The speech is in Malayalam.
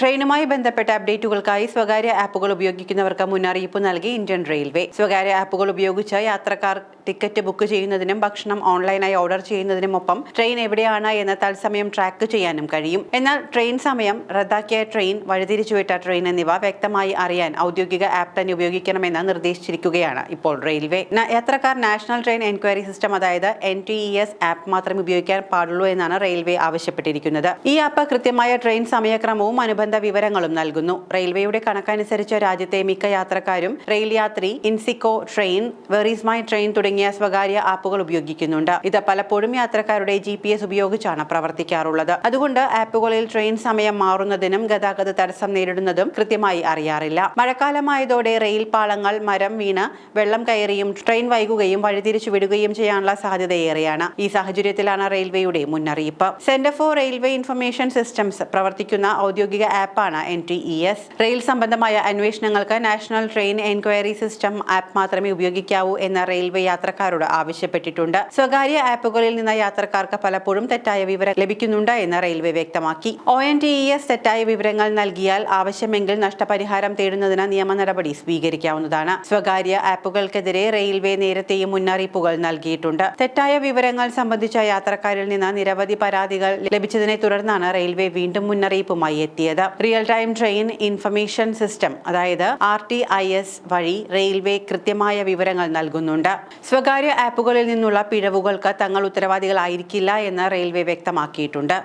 ട്രെയിനുമായി ബന്ധപ്പെട്ട അപ്ഡേറ്റുകൾക്കായി സ്വകാര്യ ആപ്പുകൾ ഉപയോഗിക്കുന്നവർക്ക് മുന്നറിയിപ്പ് നൽകി ഇന്ത്യൻ റെയിൽവേ. സ്വകാര്യ ആപ്പുകൾ ഉപയോഗിച്ച് യാത്രക്കാർ ടിക്കറ്റ് ബുക്ക് ചെയ്യുന്നതിനും ഭക്ഷണം ഓൺലൈനായി ഓർഡർ ചെയ്യുന്നതിനുമൊപ്പം ട്രെയിൻ എവിടെയാണ് എന്ന് തത്സമയം ട്രാക്ക് ചെയ്യാനും കഴിയും. എന്നാൽ ട്രെയിൻ സമയം റദ്ദാക്കിയ ട്രെയിൻ വഴിതിരിച്ചുവിട്ട ട്രെയിൻ എന്നിവ വ്യക്തമായി അറിയാൻ ഔദ്യോഗിക ആപ്പ് തന്നെ ഉപയോഗിക്കണമെന്ന് നിർദ്ദേശിച്ചിരിക്കുകയാണ് ഇപ്പോൾ റെയിൽവേ. യാത്രക്കാർ നാഷണൽ ട്രെയിൻ എൻക്വയറി സിസ്റ്റം അതായത് N T E S app മാത്രം ഉപയോഗിക്കാൻ പാടുള്ളൂ എന്നാണ് റെയിൽവേ ആവശ്യപ്പെട്ടിരിക്കുന്നത്. ഈ ആപ്പ് കൃത്യമായ ട്രെയിൻ സമയക്രമവും അനുബന്ധ വിവരങ്ങളും നൽകുന്നു. റെയിൽവേയുടെ കണക്കനുസരിച്ച് രാജ്യത്തെ മിക്ക യാത്രക്കാരും RailYatri Ixigo train where's my train തുടങ്ങിയ സ്വകാര്യ ആപ്പുകൾ ഉപയോഗിക്കുന്നുണ്ട്. ഇത് പലപ്പോഴും യാത്രക്കാരുടെ ജി പി എസ് ഉപയോഗിച്ചാണ് പ്രവർത്തിക്കാറുള്ളത്. അതുകൊണ്ട് ആപ്പുകളിൽ ട്രെയിൻ സമയം മാറുന്നതിനും ഗതാഗത തടസ്സം നേരിടുന്നതും കൃത്യമായി അറിയാറില്ല. മഴക്കാലമായതോടെ റെയിൽ പാളങ്ങൾ മരം വീണ് വെള്ളം കയറിയും ട്രെയിൻ വൈകുകയും വഴിതിരിച്ചു വിടുകയും ചെയ്യാനുള്ള സാധ്യതയേറെയാണ്. ഈ സാഹചര്യത്തിലാണ് റെയിൽവേയുടെ മുന്നറിയിപ്പ്. Centre for railway information systems പ്രവർത്തിക്കുന്ന ഔദ്യോഗിക ആപ്പാണ് N T E S rail സംബന്ധമായ അന്വേഷണങ്ങൾക്ക് national train enquiry system app മാത്രമേ ഉപയോഗിക്കാവൂ എന്ന് റെയിൽവേ യാത്രക്കാരോട് ആവശ്യപ്പെട്ടിട്ടുണ്ട്. സ്വകാര്യ ആപ്പുകളിൽ നിന്ന് യാത്രക്കാർക്ക് പലപ്പോഴും തെറ്റായ വിവരം ലഭിക്കുന്നുണ്ട് എന്ന് റെയിൽവേ വ്യക്തമാക്കി. ഒ എൻ ടി ഇ എസ് തെറ്റായ വിവരങ്ങൾ നൽകിയാൽ ആവശ്യമെങ്കിൽ നഷ്ടപരിഹാരം തേടുന്നതിന് നിയമ നടപടി സ്വീകരിക്കാവുന്നതാണ്. സ്വകാര്യ ആപ്പുകൾക്കെതിരെ റെയിൽവേ നേരത്തെയും മുന്നറിയിപ്പുകൾ നൽകിയിട്ടുണ്ട്. തെറ്റായ വിവരങ്ങൾ സംബന്ധിച്ച യാത്രക്കാരിൽ നിന്ന് നിരവധി പരാതികൾ ലഭിച്ചതിനെ തുടർന്നാണ് റെയിൽവേ വീണ്ടും മുന്നറിയിപ്പുമായി എത്തിയത്. Real time train information system അതായത് ആർ ടി ഐ എസ് വഴി റെയിൽവേ കൃത്യമായ വിവരങ്ങൾ നൽകുന്നുണ്ട്. സ്വകാര്യ ആപ്പുകളിൽ നിന്നുള്ള പിഴവുകൾക്ക് തങ്ങൾ ഉത്തരവാദികളായിരിക്കില്ല എന്ന് റെയിൽവേ വ്യക്തമാക്കിയിട്ടുണ്ട്.